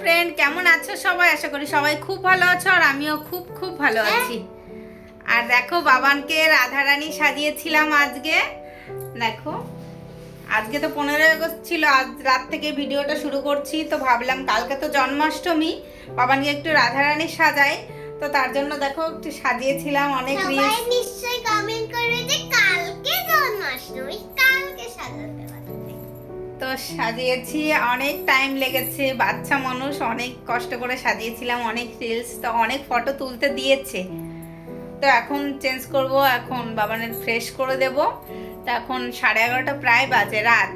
Friend কেমন আছো সবাই? আশা করি সবাই খুব ভালো আছো আর আমিও খুব খুব ভালো আছি। আর দেখো বাবানকে রাধারানী সাজিয়েছিলাম আজকে। দেখো আজকে তো পনেরোই আগস্ট ছিল আজ রাত থেকে ভিডিওটা শুরু করছি তো ভাবলাম কালকে তো জন্মাষ্টমী বাবানকে একটু রাধারানী সাজাই। তো তার জন্য দেখো একটু সাজিয়েছিলাম অনেক নিশ্চয়ই কমেন্ট করবে যে কালকে জন্মাষ্টমী। সাজিয়েছি, অনেক টাইম লেগেছে, বাচ্চা মানুষ, অনেক কষ্ট করে সাজিয়েছিলাম, অনেক রিলস তো অনেক ফটো তুলতে দিয়েছে। তো এখন চেঞ্জ করব, এখন বাবানের ফ্রেশ করে দেব। তো এখন সাড়ে এগারোটা প্রায় বাজে রাত।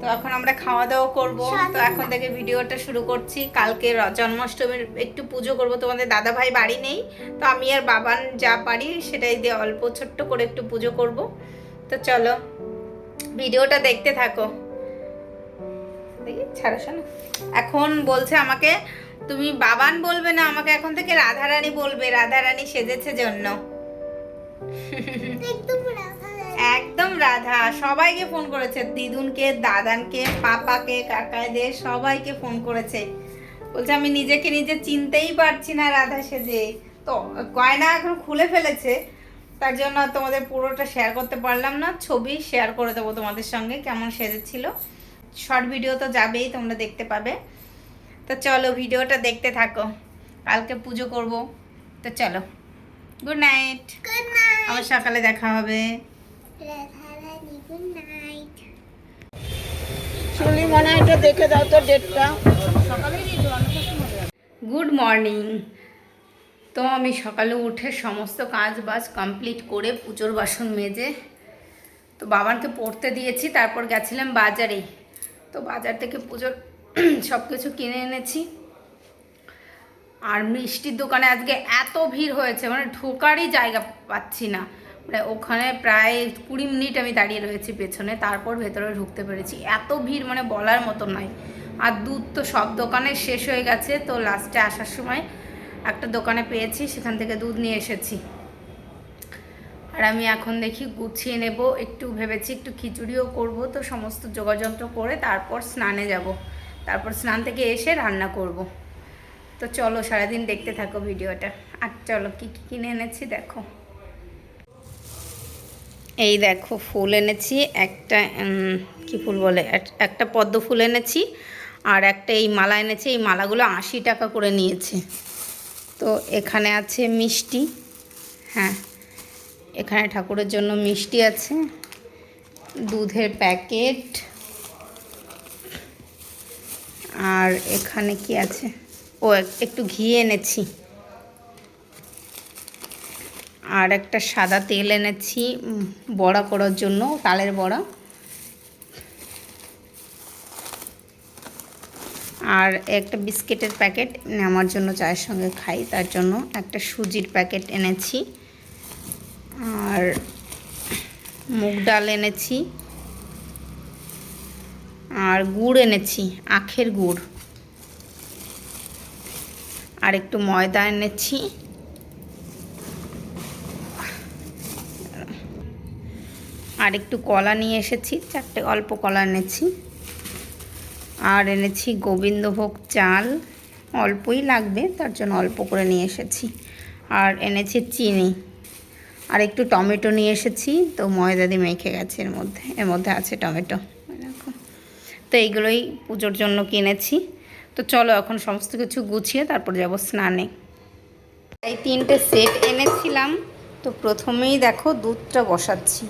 তো এখন আমরা খাওয়া দাওয়া করব। তো এখন থেকে ভিডিওটা শুরু করছি। কালকে জন্মাষ্টমীর একটু পুজো করব। তোমাদের দাদা ভাই বাড়ি নেই, তো আমি আর বাবান যা পারি সেটাই দিয়ে অল্প ছোট্ট করে একটু পুজো করব। তো চলো, ভিডিওটা দেখতে থাকো। দেখি এখন বলছে আমাকে তুমি বাবান বলবে না আমাকে এখন থেকে রাধা রাধারানী বলবে রাধারানী সেজেছে জন্য। একদম রাধা। সবাইকে ফোন করেছে দিদুনকে দাদানকে পাপাকে কাকাইদের সবাইকে ফোন করেছে। বলছে আমি নিজেকে নিজে চিনতেই পারছি না রাধা সেজে। তো গয়না এখন খুলে ফেলেছে তার জন্য তোমাদের পুরোটা শেয়ার করতে পারলাম না। ছবি শেয়ার করে দেবো তোমাদের সঙ্গে কেমন সেজেছিল। শর্ট ভিডিও তো যাবেই তোমরা দেখতে পাবে। তো চলো ভিডিওটা দেখতে থাকো। কালকে পুজো করব। তো চলো। গুড নাইট গুড আবার সকালে দেখা হবে। রাধা গুড চুলি মনে হয় দেখে দাও তো ডেটটা। গুড মর্নিং তো আমি সকালে উঠে সমস্ত কাজ বাজ কমপ্লিট করে পুজোর বাসন মেজে তো বাবানকে পড়তে দিয়েছি তারপর গেছিলাম বাজারে। তো বাজার থেকে পুজোর সব কিছু কিনে এনেছি। আর মিষ্টির দোকানে আজকে এত ভিড় হয়েছে মানে ঢোকারই জায়গা পাচ্ছি না। মানে ওখানে প্রায় কুড়ি মিনিট আমি দাঁড়িয়ে রয়েছি পেছনে, তারপর ভেতরে ঢুকতে পেরেছি। এত ভিড় মানে বলার মতো নয় আর দুধ তো সব দোকানে শেষ হয়ে গেছে, তো লাস্টে আসার সময় একটা দোকানে পেয়েছি, সেখান থেকে দুধ নিয়ে এসেছি। আর আমি এখন দেখি গুছিয়ে নেব, একটু ভেবেছি একটু খিচুড়িও করব, তো সমস্ত যোগাযন্ত্র করে তারপর স্নানে যাব। তারপর স্নান থেকে এসে রান্না করব। তো চলো সারাদিন দেখতে থাকো ভিডিওটা। আর চলো কী কী কিনে এনেছি দেখো। এই দেখো ফুল এনেছি, একটা কি ফুল বলে? এক- একটা পদ্ম ফুল এনেছি, আর একটা এই মালা এনেছি। এই মালাগুলো আশি টাকা করে নিয়েছে। তো এখানে আছে মিষ্টি হ্যাঁ। এখানে ঠাকুরের জন্য মিষ্টি আছে, দুধের প্যাকেট, আর এখানে কি আছে? ও একটু ঘি এনেছি। আর একটা সাদা তেল এনেছি বড়া করার জন্য, তালের বড়া। আর একটা বিস্কিটের প্যাকেট আমার জন্য চায়ের সঙ্গে খাই, তার জন্য একটা সুজির প্যাকেট এনেছি। আর মুগ ডাল এনেছি। আর গুড় এনেছি, আখের গুড়। আর একটু ময়দা এনেছি। আর একটু কলা নিয়ে এসেছি, চারটে অল্প কলা এনেছি। আর এনেছি গোবিন্দভোগ চাল, অল্পই লাগবে, তার জন্য অল্প করে নিয়ে এসেছি। আর এনেছি চিনি। আর একটু টমেটো নিয়ে এসেছি। তো ময়দা দিয়ে মেখে গেছে এর মধ্যে। এর মধ্যে আছে টমেটো। তো এইগুলোই পুজোর জন্য কিনেছি। তো চলো এখন সমস্ত কিছু গুছিয়ে তারপর যাব স্নানে। এই তিনটে সেট এনেছিলাম। তো প্রথমেই দেখো দুধটা বসাচ্ছি।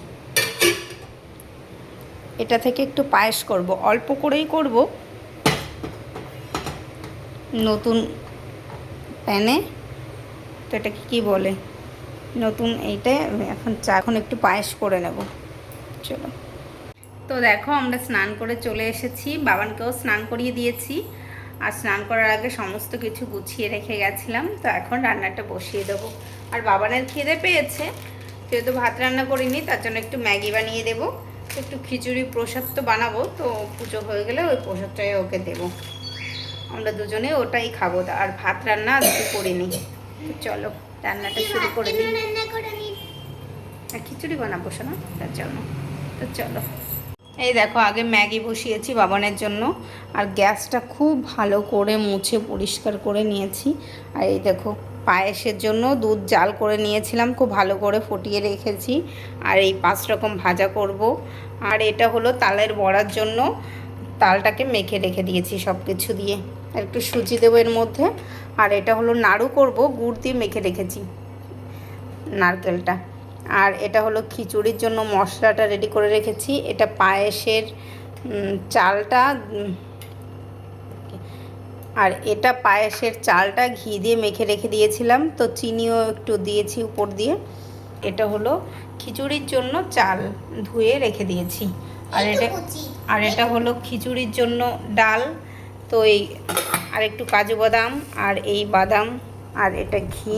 এটা থেকে একটু পায়েস করব। অল্প করেই করব। নতুন প্যানে। তো এটাকে কী বলে? নতুন এইটা এখন চা, এখন একটু পায়েস করে নেব। চলো। তো দেখো, আমরা স্নান করে চলে এসেছি। বাবানকেও স্নান করিয়ে দিয়েছি। আর স্নান করার আগে সমস্ত কিছু গুছিয়ে রেখে গেছিলাম। তো এখন রান্নাটা বসিয়ে দেবো। আর বাবানের খিদে পেয়েছে, যেহেতু ভাত রান্না করিনি, তার জন্য একটু ম্যাগি বানিয়ে দেবো। একটু খিচুড়ি প্রসাদ তো বানাবো, তো পুজো হয়ে গেলে ওই প্রসাদটাই ওকে দেবো। আমরা দুজনে ওটাই খাব। আর ভাত রান্না আজকে করিনি। চলো। রান্নাটা শুরু করে দিই। আর খিচুড়ি বানাবো শোনা? তার জন্য। তো চলো। এই দেখো আগে ম্যাগি বসিয়েছি বাবানের জন্য। আর গ্যাসটা খুব ভালো করে মুছে পরিষ্কার করে নিয়েছি। আর এই দেখো পায়েসের জন্য দুধ জাল করে নিয়েছিলাম খুব ভালো করে ফুটিয়ে রেখেছি। আর এই পাঁচ রকম ভাজা করব। আর এটা হলো তালের বড়ার জন্য। তালটাকে মেখে রেখে দিয়েছি সব কিছু দিয়ে। আর একটু সুজি দেবো এর মধ্যে। আর এটা হলো নাড়ু করব গুড় দিয়ে মেখে রেখেছি নারকেলটা। আর এটা হলো খিচুড়ির জন্য মশলাটা রেডি করে রেখেছি। এটা পায়েসের চালটা আর এটা পায়েসের চালটা ঘি দিয়ে মেখে রেখে দিয়েছিলাম তো চিনিও একটু দিয়েছি উপর দিয়ে। এটা হলো খিচুড়ির জন্য চাল ধুয়ে রেখে দিয়েছি। আর এটা আর এটা হলো খিচুড়ির জন্য ডাল তো এই আর একটু কাজু বাদাম আর এই বাদাম আর এটা ঘি।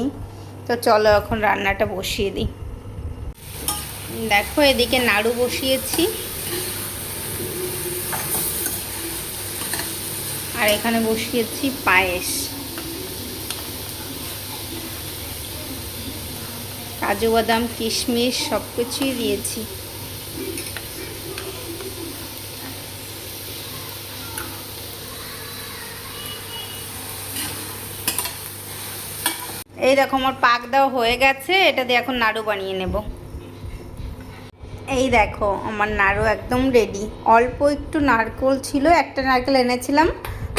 তো চলো এখন রান্নাটা বসিয়ে দিই। দেখো এদিকে নাড়ু বসিয়েছি। আর এখানে বসিয়েছি পায়েস। কাজু বাদাম, কিশমিশ সব কিছুই দিয়েছি। এই দেখো, আমার পাক দেওয়া হয়ে গেছে, এটা দিয়ে এখন নাড়ু বানিয়ে নেব। এই দেখো, আমার নাড়ু একদম রেডি অল্প একটু নারকেল ছিল, একটা নারকেল এনেছিলাম,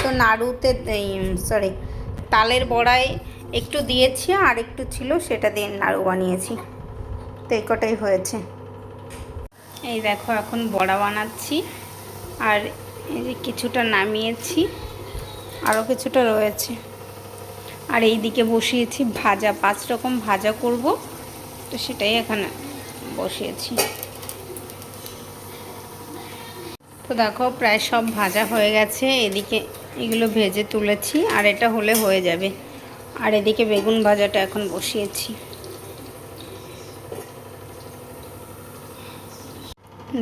তো নাড়ুতে সরি তালের বড়ায় একটু দিয়েছি, আর একটু ছিল, সেটা দিয়ে নাড়ু বানিয়েছি। তো এই কটাই হয়েছে। এই দেখো, এখন বড়া বানাচ্ছি, আর এই যে কিছুটা নামিয়েছি আরও কিছুটা রয়েছে। আর এই দিকে বসিয়েছি ভাজা, পাঁচ রকম ভাজা করব। তো সেটাই এখানে বসিয়েছি। তো দেখো, প্রায় সব ভাজা হয়ে গেছে। এদিকে এগুলো ভেজে তুলেছি, আর এটা হলে হয়ে যাবে। আর এদিকে বেগুন ভাজাটা এখন বসিয়েছি।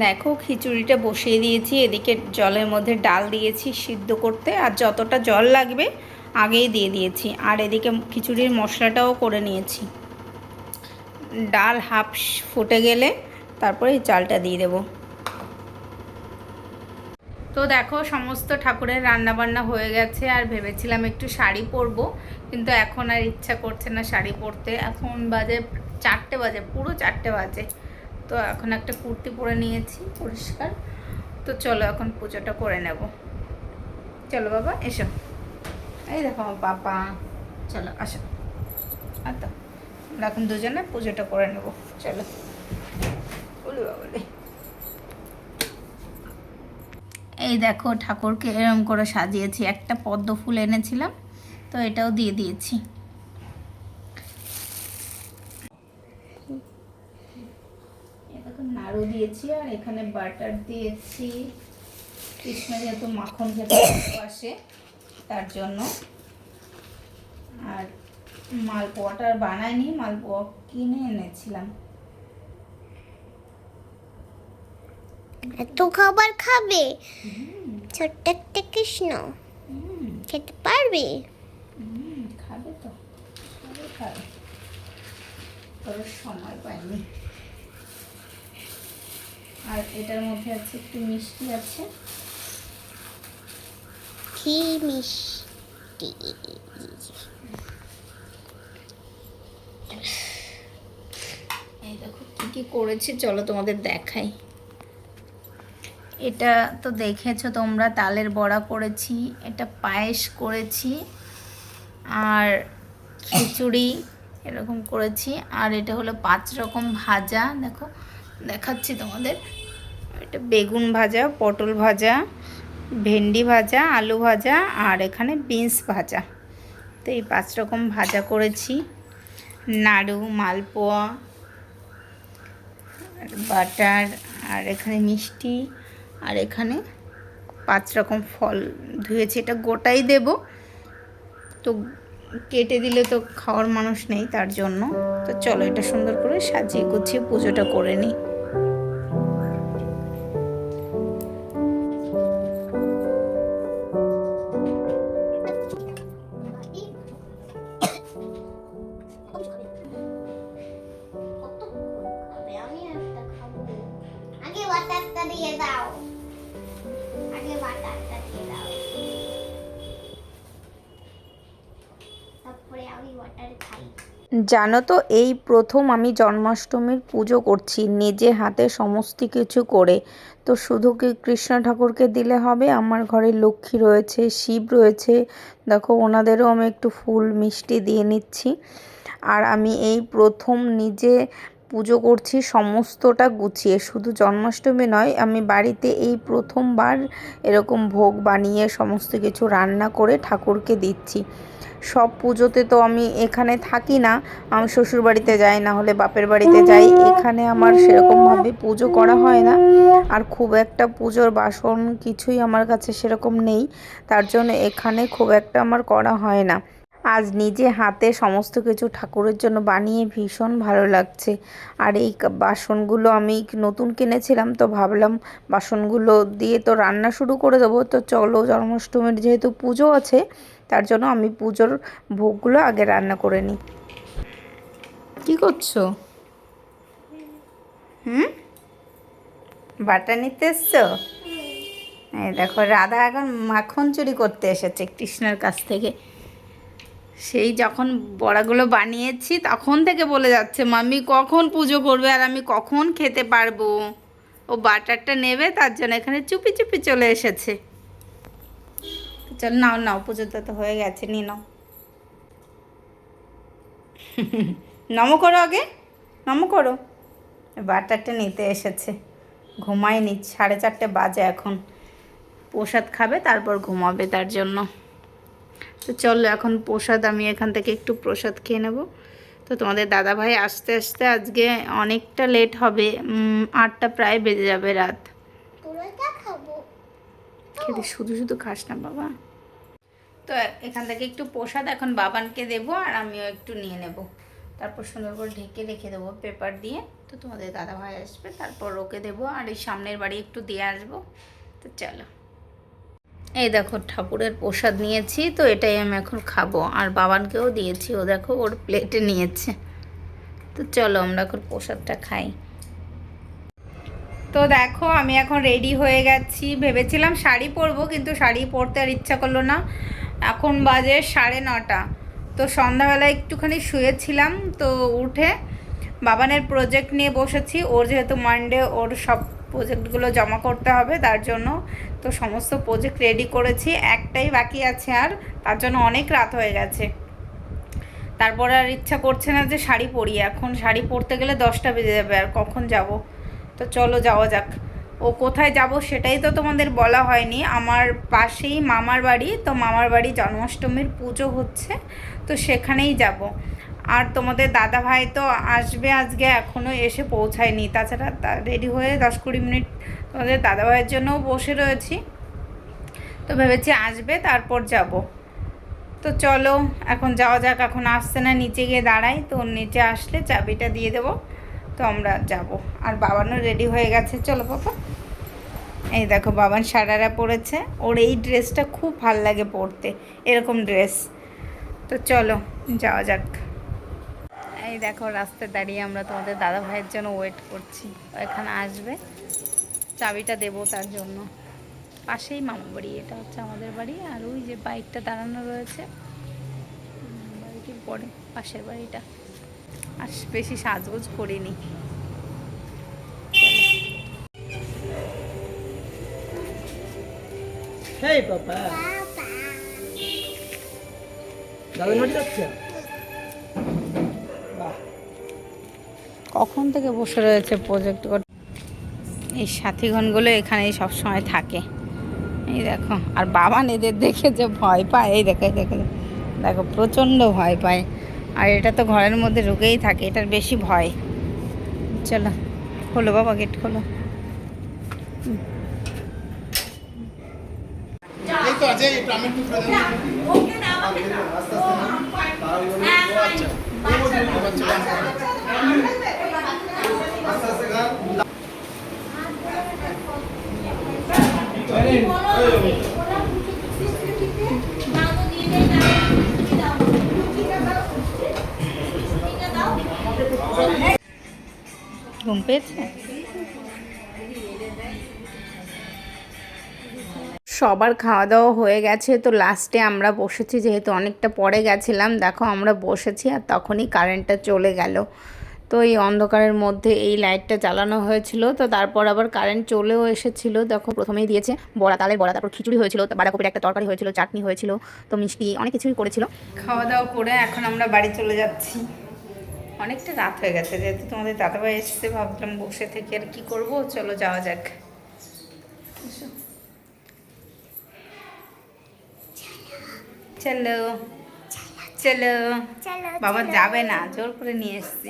দেখো, খিচুড়িটা বসিয়ে দিয়েছি। এদিকে জলের মধ্যে ডাল দিয়েছি সিদ্ধ করতে। আর যতটা জল লাগবে আগেই দিয়ে দিয়েছি। আর এদিকে খিচুড়ির মশলাটাও করে নিয়েছি। ডাল হাফ ফুটে গেলে তারপরে চালটা দিয়ে দেবো। তো দেখো, সমস্ত ঠাকুরের রান্না বান্না হয়ে গেছে। আর ভেবেছিলাম একটু শাড়ি পরবো, কিন্তু এখন আর ইচ্ছা করছে না শাড়ি পরতে। এখন বাজে চারটে বাজে, পুরো চারটে বাজে। তো এখন একটা কুর্তি পরে নিয়েছি, পরিষ্কার। তো চলো এখন পুজোটা করে নেব। চলো বাবা, এসো। এই দেখো আমার পাপা চলো, আসো। আর তো আমরা এখন দুজনে পুজোটা করে নেব। চলো। বলি বাবলে। এই দেখো, ঠাকুরকে এরম করে সাজিয়েছি। একটা পদ্ম ফুল এনেছিলাম, তো এটাও দিয়ে দিয়েছি। নাড়ু দিয়েছি আর এখানে বাটার দিয়েছি। কৃষ্ণ যেহেতু মাখন খেতে আসে তার জন্য। আর মালপোয়াটা আর বানাইনি মালপোয়া কিনে এনেছিলাম। এত খাবার খাবে? ছোট্ট একটা কৃষ্ণ। খেতে পারবে? খাবে তো। খাবে খাবে। তোর সময় পাইনি। আর এটার মধ্যে আছে একটু মিষ্টি আছে। কি মিষ্টি। এই কী কী করেছি? চলো তোমাদের দেখাই। এটা তো দেখেছ তোমরা, তালের বড়া করেছি, এটা পায়েস করেছি, আর খিচুড়ি এরকম করেছি, আর এটা হলো পাঁচ রকম ভাজা। দেখো, দেখাচ্ছি তোমাদের। এটা বেগুন ভাজা, পটল ভাজা ভেন্ডি ভাজা, আলু ভাজা আর এখানে বিনস ভাজা। তো এই পাঁচ রকম ভাজা করেছি। নাড়ু, মালপোয়া, বাটার আর এখানে মিষ্টি আর এখানে পাঁচ রকম ফল ধুয়েছি। এটা গোটাই দেব। তো কেটে দিলে তো খাওয়ার মানুষ নেই তার জন্য। তো চলো এটা সুন্দর করে সাজিয়ে গুছিয়ে পুজোটা করে নিই। জানো তো, এই প্রথম আমি জন্মাষ্টমীর পুজো করছি, নিজে হাতে সমস্ত কিছু করে। তো শুধু কি কৃষ্ণ ঠাকুরকে দিলে হবে? আমার ঘরে লক্ষ্মী রয়েছে, শিব রয়েছে। দেখো, ওনাদেরও আমি একটু ফুল মিষ্টি দিয়ে নিচ্ছি। আর আমি এই প্রথম নিজে পুজো করছি, সমস্তটা গুছিয়ে। শুধু জন্মাষ্টমী নয়, আমি বাড়িতে এই প্রথমবার এরকম ভোগ বানিয়ে সমস্ত কিছু রান্না করে ঠাকুরকে দিচ্ছি। সব পুজোতে তো আমি এখানে থাকি না, আমি শ্বশুর বাড়িতে যাই না হলে বাপের বাড়িতে যাই। এখানে আমার সেরকমভাবে পুজো করা হয় না। আর খুব একটা পুজোর বাসন কিছুই আমার কাছে সেরকম নেই। তার জন্য এখানে খুব একটা আমার করা হয় না। আজ নিজে হাতে সমস্ত কিছু ঠাকুরের জন্য বানিয়ে ভীষণ ভালো লাগছে। আর এই বাসনগুলো আমি নতুন কিনেছিলাম, তো ভাবলাম বাসনগুলো দিয়ে তো রান্না শুরু করে দেবো। তো চলো জন্মাষ্টমীর যেহেতু পুজো আছে তার জন্য আমি পুজোর ভোগগুলো আগে রান্না করে নিই। কি করছ? হুম? বাটা নিতে এসছো? এই দেখো রাধা এখন মাখন চুরি করতে এসেছে কৃষ্ণের কাছ থেকে। সেই যখন বড়াগুলো বানিয়েছি তখন থেকে বলে যাচ্ছে মাম্মি কখন পুজো করবে আর আমি কখন খেতে পারব? ও বাটারটা নেবে তার জন্য এখানে চুপি চুপি চলে এসেছে। চল নাও নাও পুজোতে তো হয়ে গেছে নি নাও। নমো করো আগে নমো করো। বাটারটা নিতে এসেছে ঘুমায়নি সাড়ে চারটে বাজে এখন। প্রসাদ খাবে তারপর ঘুমাবে তার জন্য। তো চলো এখন প্রসাদ আমি এখান থেকে একটু প্রসাদ খেয়ে নেব। তো তোমাদের দাদা ভাই আসতে আসতে আজকে অনেকটা লেট হবে আটটা প্রায় বেজে যাবে রাত। খেতে শুধু শুধু খাস না বাবা। তো এখান থেকে একটু প্রসাদ এখন বাবানকে দেবো আর আমিও একটু নিয়ে নেব। তারপর সুন্দর করে ঢেকে রেখে দেবো পেপার দিয়ে। তো তোমাদের দাদা ভাই আসবে, তারপর ওকে দেবো আর এই সামনের বাড়ি একটু দিয়ে আসব। তো চলো। এই দেখো, ঠাকুরের প্রসাদ নিয়েছি, তো এটাই আমি এখন খাব। আর বাবানকেও দিয়েছি, ও দেখো ওর প্লেটে নিয়েছে। তো চলো আমরা এখন প্রসাদটা খাই। তো দেখো, আমি এখন রেডি হয়ে গেছি। ভেবেছিলাম শাড়ি পরবো, কিন্তু শাড়ি পরতে আর ইচ্ছা করল না। এখন বাজে সাড়ে নটা। তো সন্ধ্যাবেলা একটুখানি শুয়েছিলাম, তো উঠে বাবানের প্রজেক্ট নিয়ে বসেছি। ওর যেহেতু মানডে ওর সব প্রজেক্টগুলো জমা করতে হবে, তার জন্য তো সমস্ত প্রজেক্ট রেডি করেছি। একটাই বাকি আছে আর, তার জন্য অনেক রাত হয়ে গেছে। তারপর আর ইচ্ছা করছে না যে শাড়ি পরি। এখন শাড়ি পরতে গেলে দশটা বেজে যাবে, আর কখন যাব? তো চলো যাওয়া যাক। ও কোথায় যাব সেটাই তো তোমাদের বলা হয়নি। আমার পাশেই মামার বাড়ি, তো মামার বাড়ি জন্মাষ্টমীর পুজো হচ্ছে, তো সেখানেই যাব। আর তোমাদের দাদা ভাই তো আসবে আজকে এখনও এসে পৌঁছায়নি। তাছাড়া রেডি হয়ে দশ কুড়ি মিনিট তোমাদের দাদা ভাইয়ের জন্যও বসে রয়েছি। তো ভেবেছি আসবে, তারপর যাব। তো চলো, এখন যাওয়া যাক, এখন আসছে না, নিচে গিয়ে দাঁড়াই, তো নিচে আসলে চাবিটা দিয়ে দেবো। তো আমরা যাব। আর বাবানও রেডি হয়ে গেছে। চলো পাপা। এই দেখো, বাবান সারারা পরেছে। ওর এই ড্রেসটা খুব ভালো লাগে পরতে। এরকম ড্রেস তো চলো, যাওয়া যাক। এই দেখো, রাস্তায় দাঁড়িয়ে আমরা তোমাদের দাদা ভাইয়ের জন্য ওয়েট করছি। এখানে আসবে। চাবিটা দেবো তার জন্য। পাশেই মামা বাড়ি। এটা হচ্ছে আমাদের বাড়ি। আর ওই যে বাইকটা দাঁড়ানো রয়েছে। বাড়িটির পরে, পাশের বাড়িটা। আর বেশি সাজগোজ করিনি। দাদা যাচ্ছে? কখন থেকে বসে রয়েছে প্রজেক্ট এই সাথীগণগুলো এখানেই সবসময় থাকে। এই দেখো আর বাবা এদের দেখে যে ভয় পায় এই দেখে দেখে দেখো দেখো প্রচণ্ড ভয় পায়। আর এটা তো ঘরের মধ্যে ঢুকেই থাকে এটার বেশি ভয়। চলো খোলো বাবা গেট খোলো। এই তো ঘুম পেয়েছে? সবার খাওয়া দাওয়া হয়ে গেছে তো লাস্টে আমরা বসেছি যেহেতু অনেকটা পরে গেছিলাম দেখো আমরা বসেছি আর তখনই কারেন্টটা চলে গেল। তো এই অন্ধকারের মধ্যে এই লাইটটা জ্বালানো হয়েছিল তো তারপর আবার কারেন্ট চলেও এসেছিল দেখো প্রথমেই দিয়েছে বড়া তালের বড়া তারপর খিচুড়ি হয়েছিল তো বাঁধাকপির একটা তরকারি হয়েছিল চাটনি হয়েছিল তো মিষ্টি অনেক কিছুই করেছিল। খাওয়া দাওয়া করে এখন আমরা বাড়ি চলে যাচ্ছি। অনেকটা রাত হয়ে গেছে যেহেতু তোমাদের দাদাভাই এসেছে ভাবলাম বসে থেকে আর কি করব চলো যাওয়া যাক। চলো চলো। চলো। বাবা যাবে না জোর করে নিয়ে এসছি।